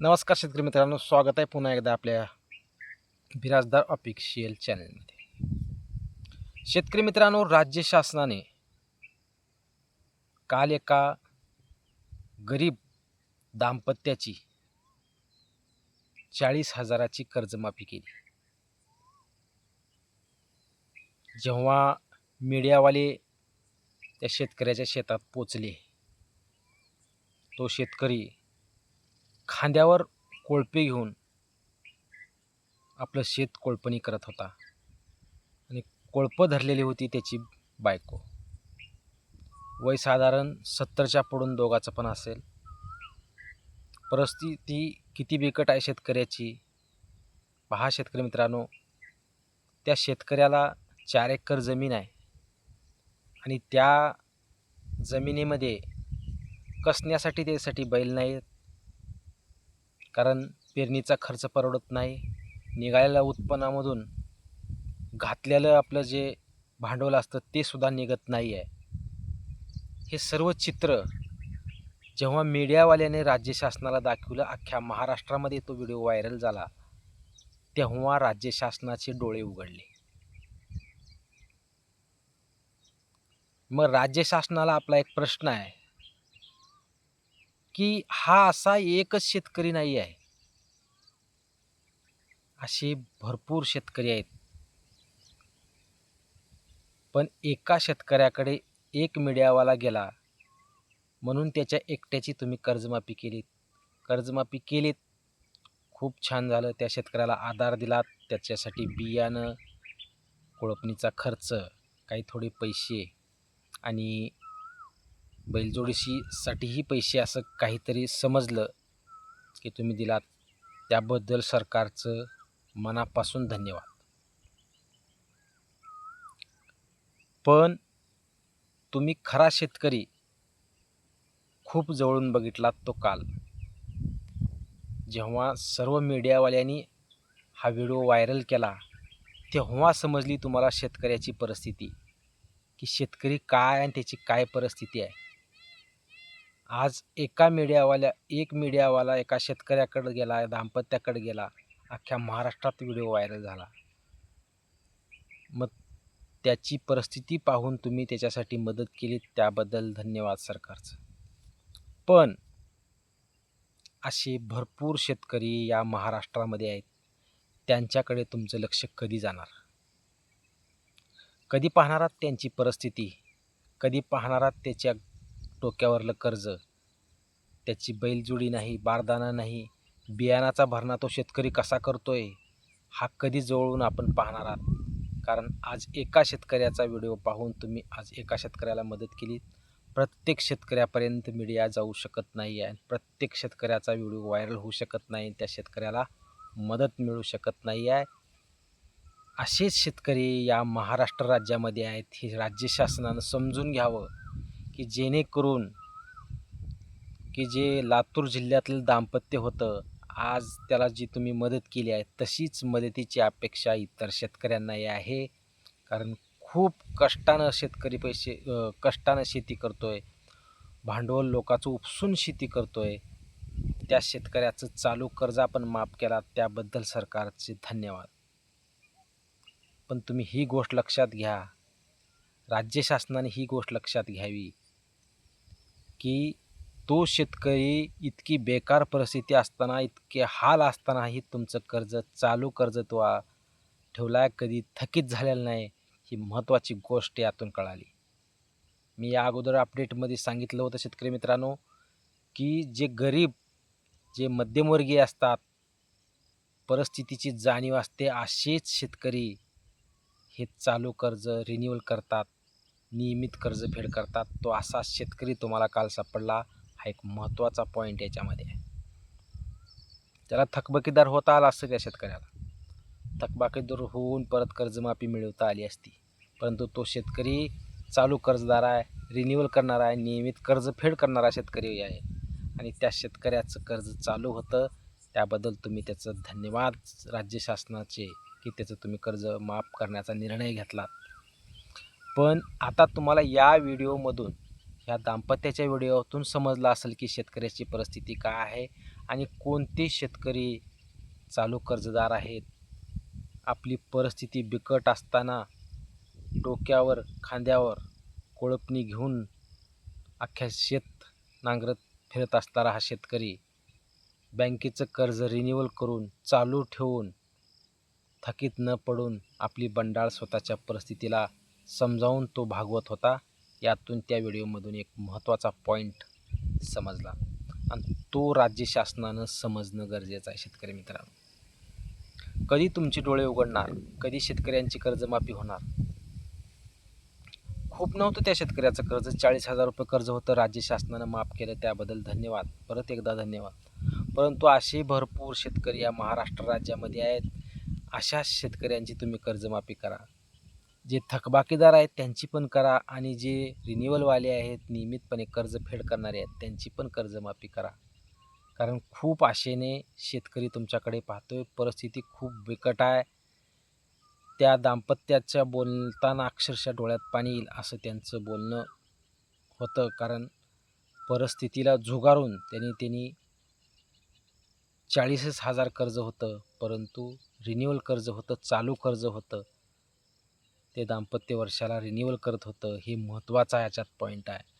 नमस्कार शेतकरी मित्रांनो स्वागत आहे पुन्हा एकदा आपल्या बिराजदार ऑफिशियल चॅनलमध्ये शेतकरी मित्रांनो राज्य शासनाने काल एका गरीब दाम्पत्याची चाळीस हजाराची कर्जमाफी केली. जेव्हा मीडियावाले त्या शेतकऱ्याच्या शेतात पोचले तो शेतकरी खांद्यावर कोळपे घेऊन आपलं शेत कोळपणी करत होता. आणि कोळपं धरलेली होती त्याची बायको. वय साधारण सत्तरच्या पडून दोघाचं पण असेल. परिस्थिती किती बिकट आहे शेतकऱ्याची. पहा शेतकरी मित्रांनो त्या शेतकऱ्याला चार एकर जमीन आहे. आणि त्या जमिनीमध्ये कसण्यासाठी त्यासाठी बैल नाहीत कारण पेरणीचा खर्च परवडत नाही. निघालेल्या उत्पन्नामधून घातलेलं आपलं जे भांडवल असतं ते सुद्धा निघत नाही आहे हे सर्व चित्र जेव्हा मीडियावाल्याने राज्य शासनाला दाखवलं अख्ख्या महाराष्ट्रामध्ये तो व्हिडिओ व्हायरल झाला तेव्हा राज्य शासनाचे डोळे उघडले. मग राज्य शासनाला आपला एक प्रश्न आहे की हा असा एकच शेतकरी नाही आहे. असे भरपूर शेतकरी आहेत. पण एका शेतकऱ्याकडे एक मीडियावाला गेला म्हणून त्याच्या एकट्याची तुम्ही कर्जमाफी केलीत कर्जमाफी केलीत. खूप छान झालं. त्या शेतकऱ्याला आधार दिलात त्याच्यासाठी बियाणं कोळपणीचा खर्च काही थोडे पैसे आणि बैलजोडीशीसाठीही पैसे असं काहीतरी समजलं की तुम्ही दिलात. त्याबद्दल सरकारचं मनापासून धन्यवाद. पण तुम्ही खरा शेतकरी खूप जवळून बघितलात तो काल. जेव्हा सर्व मीडियावाल्यांनी हा व्हिडिओ व्हायरल केला तेव्हा समजली तुम्हाला शेतकऱ्याची परिस्थिती की शेतकरी काय आणि त्याची काय परिस्थिती आहे. आज एका मीडियावाल्या एक मीडियावाला एका शेतकऱ्याकडे गेला दाम्पत्याकडे गेला अख्ख्या महाराष्ट्रात व्हिडिओ व्हायरल झाला. मग त्याची परिस्थिती पाहून तुम्ही त्याच्यासाठी मदत केली त्याबद्दल धन्यवाद सरकारचं. पण असे भरपूर शेतकरी या महाराष्ट्रामध्ये आहेत त्यांच्याकडे तुमचं लक्ष कधी जाणार? कधी पाहणारात त्यांची परिस्थिती? कधी पाहणारात त्याच्या डोक्यावरलं कर्ज. त्याची बैलजोडी नाही बारदाना नाही बियाणाचा भरणा तो शेतकरी कसा करतोय हा कधी जवळून आपण पाहणार आहात? कारण आज एका शेतकऱ्याचा व्हिडिओ पाहून तुम्ही आज एका शेतकऱ्याला मदत केली. प्रत्येक शेतकऱ्यापर्यंत मीडिया जाऊ शकत नाही आहे प्रत्येक शेतकऱ्याचा व्हिडिओ व्हायरल होऊ शकत नाही. त्या शेतकऱ्याला मदत मिळू शकत नाही आहे. असेच शेतकरी या महाराष्ट्र राज्यामध्ये आहेत. हे राज्य शासनानं समजून घ्यावं. की जेणेकरून की जे लातूर जिल्ह्यातलं दाम्पत्य होतं आज त्याला जी तुम्ही मदत केली आहे तशीच मदतीची अपेक्षा इतर शेतकऱ्यांनाही आहे. कारण खूप कष्टानं शेतकरी पैसे कष्टानं शेती करतो आहे भांडवल लोकांचं उपसून शेती करतो आहे त्या शेतकऱ्याचं चालू कर्ज आपण माफ केला त्याबद्दल सरकारचे धन्यवाद. पण तुम्ही ही गोष्ट लक्षात घ्या. राज्य शासनाने ही गोष्ट लक्षात घ्यावी. की तो शेतकरी इतकी बेकार परिस्थिती असताना इतके हाल असतानाही तुमचं कर्ज चालू कर्ज तो ठेवलाय ठेवला कधी थकीत झालेलं नाही ही महत्त्वाची गोष्ट यातून कळाली. मी या अगोदर अपडेटमध्ये सांगितलं होतं शेतकरी मित्रांनो की जे गरीब जे मध्यमवर्गीय असतात परिस्थितीची जाणीव असते असेच शेतकरी हे चालू कर्ज रिन्युअल करतात. नियमित कर्जफेड करतात. तो असा शेतकरी तुम्हाला काल सापडला. हा एक महत्त्वाचा पॉईंट याच्यामध्ये आहे. त्याला थकबकीदार होता आला असतं त्या शेतकऱ्याला. थकबाकीदार होऊन परत कर्जमाफी मिळवता आली असती. परंतु तो शेतकरी चालू कर्जदार आहे रिन्युअल करणारा आहे नियमित कर्जफेड करणारा शेतकरी आहे. आणि त्या शेतकऱ्याचं कर्ज चालू होतं. त्याबद्दल तुम्ही त्याचं धन्यवाद. राज्य शासनाचे की त्याचं तुम्ही कर्ज माफ करण्याचा निर्णय घेतला पण आता तुम्हाला या व्हिडिओमधून ह्या दाम्पत्याच्या व्हिडिओतून समजलं असेल की शेतकऱ्याची परिस्थिती काय आहे आणि कोणते शेतकरी चालू कर्जदार आहेत. आपली परिस्थिती बिकट असताना डोक्यावर खांद्यावर कोळपणी घेऊन अख्ख्या शेत नांगरत फिरत असणारा हा शेतकरी बँकेचं कर्ज रिन्युअल करून चालू ठेवून थकीत न पडून आपली बंडाळ स्वतःच्या परिस्थितीला समजावून तो भागवत होता. यातून त्या व्हिडिओमधून एक महत्त्वाचा पॉईंट समजला. आणि तो राज्य शासनानं समजणं गरजेचं आहे शेतकरी मित्रांनो. कधी तुमचे डोळे उघडणार? कधी शेतकऱ्यांची कर्जमाफी होणार? खूप नव्हतं त्या शेतकऱ्याचं कर्ज. चाळीस हजार रुपये कर्ज होतं. राज्य शासनानं माफ केलं त्याबद्दल धन्यवाद. परत एकदा धन्यवाद. परंतु असे भरपूर शेतकरी या महाराष्ट्र राज्यामध्ये आहेत. अशा शेतकऱ्यांची तुम्ही कर्जमाफी करा. जे थकबाकीदार आहेत त्यांची पण करा आणि जे रिन्युअलवाले आहेत नियमितपणे कर्ज फेड करणारे आहेत त्यांची पण कर्जमाफी करा. कारण खूप आशेने शेतकरी तुमच्याकडे पाहतोय परिस्थिती खूप बिकट आहे. त्या दाम्पत्याच्या बोलताना अक्षरशः डोळ्यात पाणी येईल असं त्यांचं बोलणं होतं. कारण परिस्थितीला झुगारून त्यांनी त्यांनी चाळीसच हजार कर्ज होतं परंतु रिन्युअल कर्ज होतं चालू कर्ज होतं. ते दाम्पत्य वर्षाला रिन्युअल करत होतं हे महत्त्वाचा याच्यात पॉईंट आहे.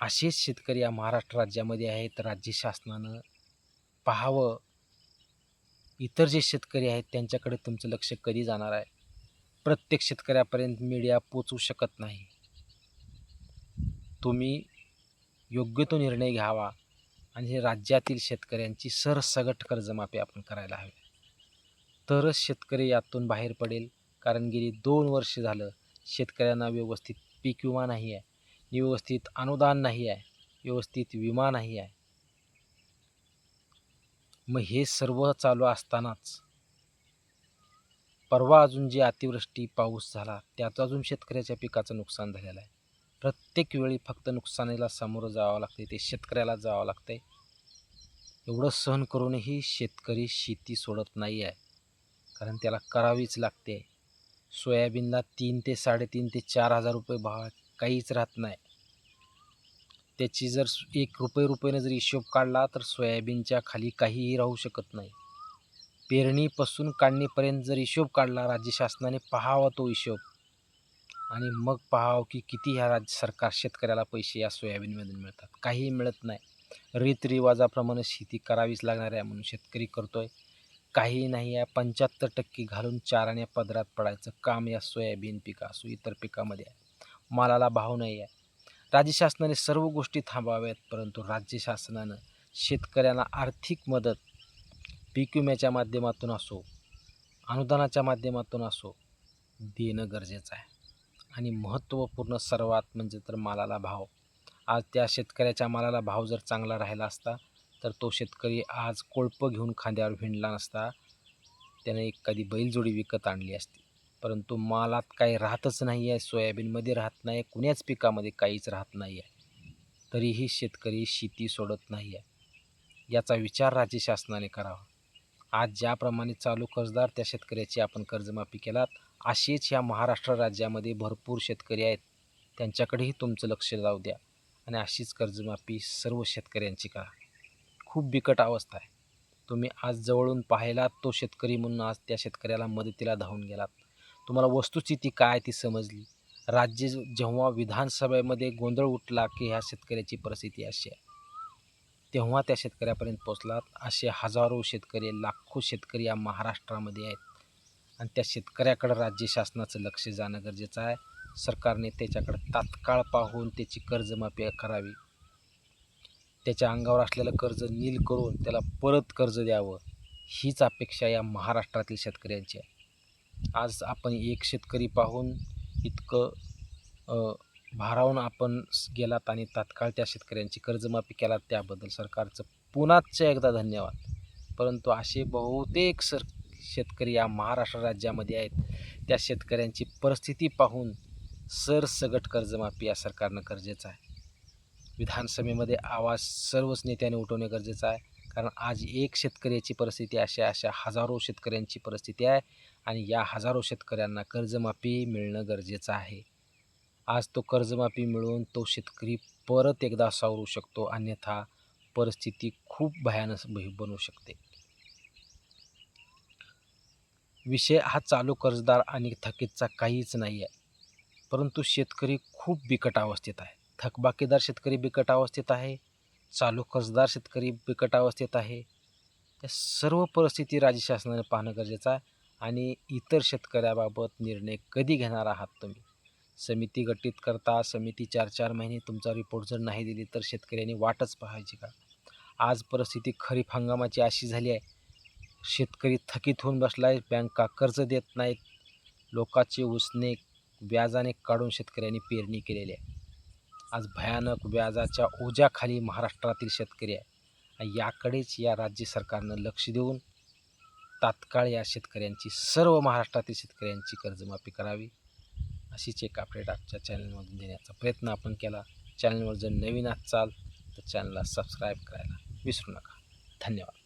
असेच शेतकरी या महाराष्ट्र राज्यामध्ये आहेत राज्य शासनानं पाहावं. इतर जे शेतकरी आहेत त्यांच्याकडे तुमचं लक्ष कधी जाणार आहे? प्रत्येक शेतकऱ्यापर्यंत मीडिया पोचू शकत नाही. तुम्ही योग्य तो निर्णय घ्यावा आणि हे राज्यातील शेतकऱ्यांची सरसगट कर्जमाफी आपण करायला हवी. तरच शेतकरी यातून बाहेर पडेल. कारण गेली दोन वर्ष झालं शेतकऱ्यांना व्यवस्थित पीक विमा नाही आहे व्यवस्थित अनुदान नाही आहे व्यवस्थित विमा नाही आहे. मग हे सर्व चालू असतानाच परवा अजून जी अतिवृष्टी पाऊस झाला त्याचं अजून शेतकऱ्याच्या पिकाचं नुकसान झालेलं आहे. प्रत्येक वेळी फक्त नुकसानीला सामोरं जावं लागते ते शेतकऱ्याला जावं लागतंय. एवढं सहन करूनही शेतकरी शेती सोडत नाही आहे कारण त्याला करावीच लागते. सोयाबीनला तीन ते साडेतीन ते चार हजार रुपये भाव काहीच राहत नाही. त्याची जर एक रुपये रुपयानं जर हिशोब काढला तर सोयाबीनच्या खाली काहीही राहू शकत नाही. पेरणीपासून काढणीपर्यंत जर हिशोब काढला राज्य शासनाने पाहावा तो हिशोब. आणि मग पाहावं की किती ह्या राज्य सरकार शेतकऱ्याला पैसे या सोयाबीनमधून मिळतात. काहीही मिळत नाही. रीतरिवाजाप्रमाणे शेती करावीच लागणार आहे म्हणून शेतकरी करतो आहे काही नाही आहे पंच्याहत्तर टक्के घालून चाराने पदरात पडायचं काम या सोयाबीन पिका असो इतर पिकामध्ये आहे. मालाला भाव नाही आहे. राज्य शासनाने सर्व गोष्टी थांबाव्यात परंतु राज्य शासनानं शेतकऱ्यांना आर्थिक मदत पीक विम्याच्या माध्यमातून असो अनुदानाच्या माध्यमातून असो देणं गरजेचं आहे. आणि महत्त्वपूर्ण सर्वात म्हणजे तर मालाला भाव. आज त्या शेतकऱ्याच्या मालाला भाव जर चांगला राहिला असता तर तो शेतकरी आज कोळपं घेऊन खांद्यावर भिंडला नसता. त्याने एखादी बैलजोडी विकत आणली असती. परंतु मालात काही राहतच नाही आहे सोयाबीनमध्ये राहत नाही कुण्याच पिकामध्ये काहीच राहत नाही आहे तरीही शेतकरी शेती सोडत नाही आहे याचा विचार राज्य शासनाने करावा. आज ज्याप्रमाणे चालू कर्जदार त्या शेतकऱ्याची आपण कर्जमाफी केलात असेच ह्या महाराष्ट्र राज्यामध्ये भरपूर शेतकरी आहेत. त्यांच्याकडेही तुमचं लक्ष जाऊ द्या. आणि अशीच कर्जमाफी सर्व शेतकऱ्यांची करा. खूप बिकट अवस्था आहे. तुम्ही आज जवळून पाहिलात तो शेतकरी म्हणून आज त्या शेतकऱ्याला मदतीला धावून गेलात. तुम्हाला वस्तुस्थिती काय ती समजली? राज्य जेव्हा विधानसभेमध्ये गोंधळ उठला की ह्या शेतकऱ्याची परिस्थिती अशी आहे. तेव्हा त्या शेतकऱ्यापर्यंत पोचलात असे हजारो शेतकरी लाखो शेतकरी या महाराष्ट्रामध्ये आहेत. आणि त्या शेतकऱ्याकडं राज्य शासनाचं लक्ष जाणं गरजेचं आहे. सरकारने त्याच्याकडे तात्काळ पाहून त्याची कर्जमाफी करावी. त्याच्या अंगावर असलेलं कर्ज नील करून त्याला परत कर्ज द्यावं हीच अपेक्षा या महाराष्ट्रातील शेतकऱ्यांची आहे. आज आपण एक शेतकरी पाहून इतकं भारावून आपण गेलात आणि तात्काळ त्या शेतकऱ्यांची कर्जमाफी केलात त्याबद्दल सरकारचं पुन्हाच एकदा धन्यवाद. परंतु असे बहुतेक सर शेतकरी या महाराष्ट्र राज्यामध्ये आहेत त्या शेतकऱ्यांची परिस्थिती पाहून सरसगट कर्जमाफी या सरकारनं गरजेचं आहे. विधानसभेमध्ये आवाज सर्वच नेत्याने उठवणे गरजेचं आहे. कारण आज एक शेतकऱ्याची परिस्थिती अशा अशा हजारो शेतकऱ्यांची परिस्थिती आहे आणि या हजारो शेतकऱ्यांना कर्जमाफी मिळणं गरजेचं आहे. आज तो कर्जमाफी मिळवून तो शेतकरी परत एकदा सावरू शकतो अन्यथा परिस्थिती खूप भयानक बनू शकते. विषय हा चालू कर्जदार आणि थकीतचा काहीच नाही आहे परंतु शेतकरी खूप बिकट अवस्थेत आहे. थकबाकीदार शेतकरी बिकट अवस्थेत आहे चालू कर्जदार शेतकरी बिकट अवस्थेत आहे. या सर्व परिस्थिती राज्य शासनाने पाहणं गरजेचं आहे आणि इतर शेतकऱ्याबाबत निर्णय कधी घेणार आहात तुम्ही? समिती गठीत करता समिती चार चार महिने तुमचा रिपोर्ट जर नाही दिली तर शेतकऱ्यांनी वाटच पाहायची का? आज परिस्थिती खरीप हंगामाची अशी झाली आहे. शेतकरी थकीत होऊन बसला आहे बँका कर्ज देत नाहीत? लोकाचे उसने व्याजाने काढून शेतकऱ्यांनी पेरणी केलेली आहे. आज भयानक व्याजाच्या ओझ्याखाली महाराष्ट्रातील शेतकरी आहे. याकडेच या राज्य सरकारनं लक्ष देऊन तात्काळ या शेतकऱ्यांची सर्व महाराष्ट्रातील शेतकऱ्यांची कर्जमाफी करावी अशीच एक अपडेट आजच्या चॅनलमधून देण्याचा प्रयत्न आपण केला. चॅनलवर जर नवीन असाल तर चॅनलला सबस्क्राईब करायला विसरू नका. धन्यवाद.